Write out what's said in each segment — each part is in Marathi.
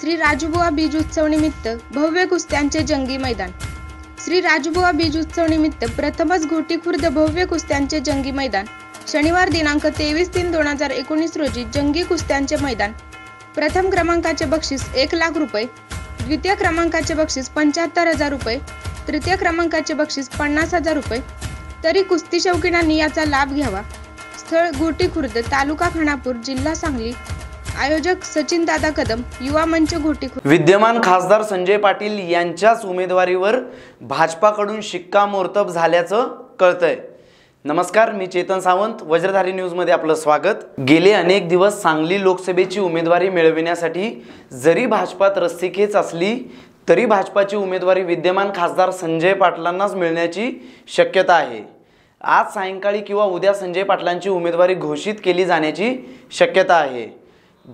श्री राजूबुवा बीज उत्सव निमित्त भव्य कुस्त्यांचे जंगी मैदान. श्री राजबुवा बीज उत्सव निमित्त प्रथमच घोटी खुर्द भव्य कुस्त्यांचे जंगी मैदान. शनिवार दिनांक तेवीस तीन दोन हजार एकोणीस रोजी जंगी कुस्त्यांचे मैदान. प्रथम क्रमांकाचे बक्षीस एक लाख रुपये. द्वितीय क्रमांकाचे बक्षीस पंच्याहत्तर हजार रुपये. तृतीय क्रमांकाचे बक्षीस पन्नास हजार रुपये. तरी कुस्ती शौकीनांनी याचा लाभ घ्यावा. स्थळ गोटी खुर्द तालुका खानापूर जिल्हा सांगली. आयोजक सचिन दादा कदम युवा मंच घोटी विद्यमान खासदार संजय पाटील यांच्याच उमेदवारीवर भाजपाकडून शिक्कामोर्तब झाल्याचं कळतंय. नमस्कार मी चेतन सावंत वज्रधारी न्यूजमध्ये आपलं स्वागत. गेले अनेक दिवस सांगली लोकसभेची उमेदवारी मिळविण्यासाठी जरी भाजपात रस्सीखेच असली तरी भाजपाची उमेदवारी विद्यमान खासदार संजय पाटलांनाच मिळण्याची शक्यता आहे. आज सायंकाळी किंवा उद्या संजय पाटलांची उमेदवारी घोषित केली जाण्याची शक्यता आहे.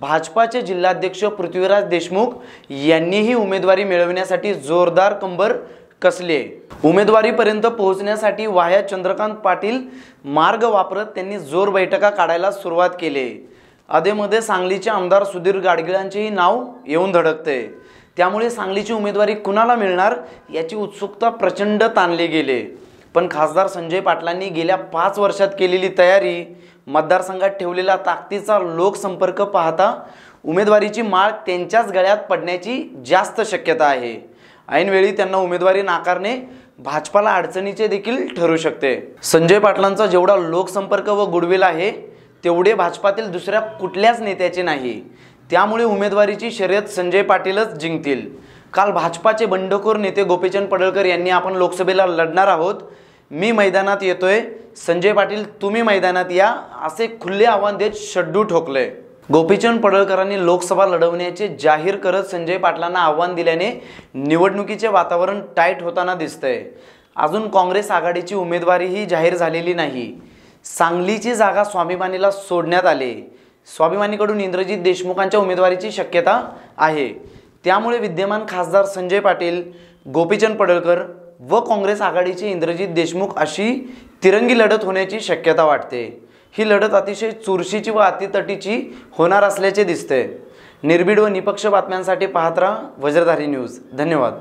भाजपाचे जिल्हाध्यक्ष पृथ्वीराज देशमुख यांनीही उमेदवारी मिळविण्यासाठी जोरदार कंबर कसली. उमेदवारीपर्यंत पोहोचण्यासाठी वाह्या चंद्रकांत पाटील मार्ग वापरत त्यांनी जोर बैठका काढायला सुरुवात केली. अधेमध्ये सांगलीचे आमदार सुधीर गाडगिळांचेही नाव येऊन धडकते. त्यामुळे सांगलीची उमेदवारी कुणाला मिळणार याची उत्सुकता प्रचंड ताणली गेली. पण खासदार संजय पाटलांनी गेल्या पाच वर्षात केलेली तयारी मतदारसंघात ठेवलेला ताकदीचा लोकसंपर्क पाहता उमेदवारीची माळ त्यांच्याच गळ्यात पडण्याची जास्त शक्यता आहे. ऐनवेळी त्यांना उमेदवारी नाकारणे भाजपाला अडचणीचे देखील ठरू शकते. संजय पाटलांचा जेवढा लोकसंपर्क व गुडविल आहे तेवढे भाजपातील दुसऱ्या कुठल्याच नेत्याचे नाही. त्यामुळे उमेदवारीची शर्यत संजय पाटीलच जिंकतील. काल भाजपाचे बंडखोर नेते गोपीचंद पडळकर यांनी आपण लोकसभेला लढणार आहोत. मी मैदानात येतोय. संजय पाटील तुम्ही मैदानात या असे खुले आव्हान देत शड्डू ठोकले. गोपीचंद पडळकरांनी लोकसभा लढवण्याचे जाहीर करत संजय पाटलांना आव्हान दिल्याने निवडणुकीचे वातावरण टाईट होताना दिसतंय. अजून काँग्रेस आघाडीची उमेदवारीही जाहीर झालेली नाही. सांगलीची जागा स्वाभिमानीला सोडण्यात आली. स्वाभिमानीकडून इंद्रजित देशमुखांच्या उमेदवारीची शक्यता आहे. त्यामुळे विद्यमान खासदार संजय पाटील गोपीचंद पडळकर व काँग्रेस आघाडीचे इंद्रजित देशमुख अशी तिरंगी लढत होण्याची शक्यता वाटते. ही लढत अतिशय चुरशीची व अतितटीची होणार असल्याचे दिसते. निर्भीड व निपक्ष बातम्यांसाठी पाहत राहा वज्रधारी न्यूज. धन्यवाद.